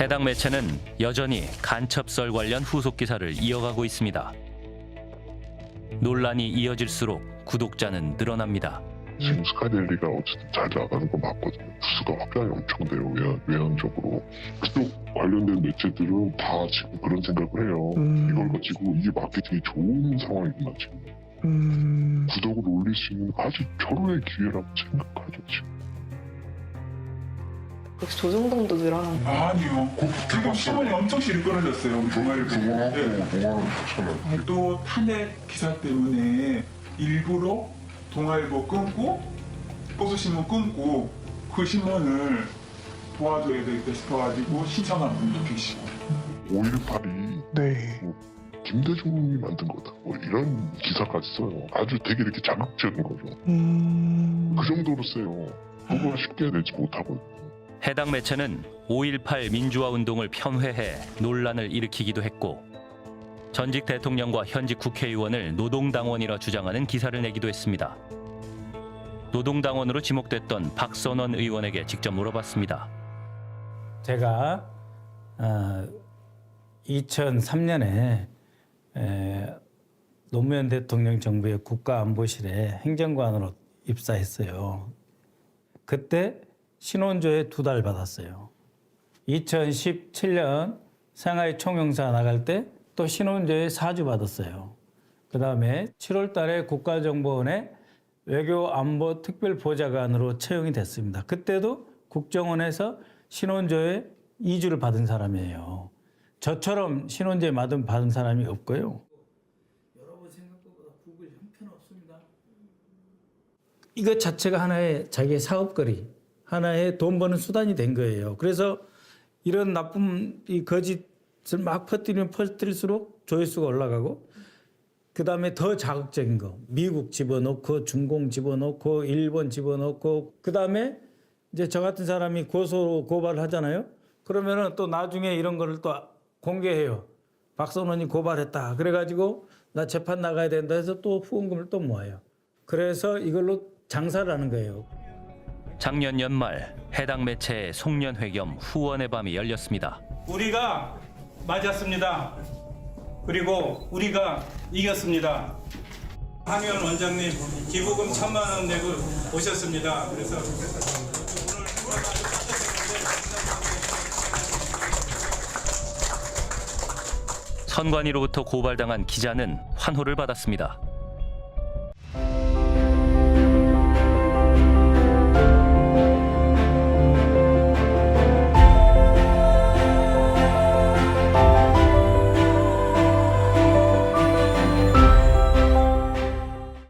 해당 매체는 여전히 간첩설 관련 후속 기사를 이어가고 있습니다. 논란이 이어질수록 구독자는 늘어납니다. 지금 스카이델리가 어쨌든 잘 나가는 거 맞거든요. 부수가 확장이 엄청 돼요. 외연, 외연적으로. 그쪽 관련된 매체들은 다 지금 그런 생각을 해요. 음. 이걸 가지고 이게 마케팅이 좋은 상황이구나 지금. 음, 구독을 올릴 수 있는 아주 절호의 기회라고 생각하죠 지금. 역시 조정동도 늘어난 아니요. 지금 신문이 엄청 시리꺼내졌어요. 우리 동아일보. 네. 동화를 붙여놔. 또 탄핵 기사 때문에 일부러 동아일보 끊고 보수신문 끊고 그 신문을 도와줘야 되겠다 싶어가지고 신청한 분도 계시고 5.18이 네. 김대중이 만든 거다. 뭐 이런 기사까지 써요. 아주 되게 이렇게 자극적인 거죠. 음, 그 정도로 써요. 그걸 쉽게 내지 못하거든요. 해당 매체는 5.18 민주화 운동을 편회해 논란을 일으키기도 했고 전직 대통령과 현직 국회의원을 노동당원이라 주장하는 기사를 내기도 했습니다. 노동당원으로 지목됐던 박선원 의원에게 직접 물어봤습니다. 제가 어, 2003년에 노무현 대통령 정부의 국가안보실에 행정관으로 입사했어요. 그때 신원조에 두달 받았어요. 2017년 상하이 총영사 나갈 때 또 신원조에 4주 받았어요. 그 다음에 7월 달에 국가정보원에 외교 안보 특별 보좌관으로 채용이 됐습니다. 그때도 국정원에서 신원조에 2주를 받은 사람이에요. 저처럼 신원조에 받은, 받은 사람이 없고요. 여러분 생각보다 구글 형편없습니다. 이것 자체가 하나의 자기의 사업거리, 하나의 돈 버는 수단이 된 거예요. 그래서 이런 나쁜 이 거짓을 막 퍼뜨리면 퍼뜨릴수록 조회수가 올라가고 그 다음에 더 자극적인 거 미국 집어넣고 중공 집어넣고 일본 집어넣고 그 다음에 이제 저 같은 사람이 고소 고발을 하잖아요. 그러면은 또 나중에 이런 거를 또 공개해요. 박선원이 고발했다. 그래가지고 나 재판 나가야 된다 해서 또 후원금을 또 모아요. 그래서 이걸로 장사를 하는 거예요. 작년 연말 해당 매체의 송년회 겸 후원의 밤이 열렸습니다. 우리가 맞았습니다. 그리고 우리가 이겼습니다. 한의원 원장님 기부금 천만 원 내고 오셨습니다. 그래서 선관위로부터 고발당한 기자는 환호를 받았습니다.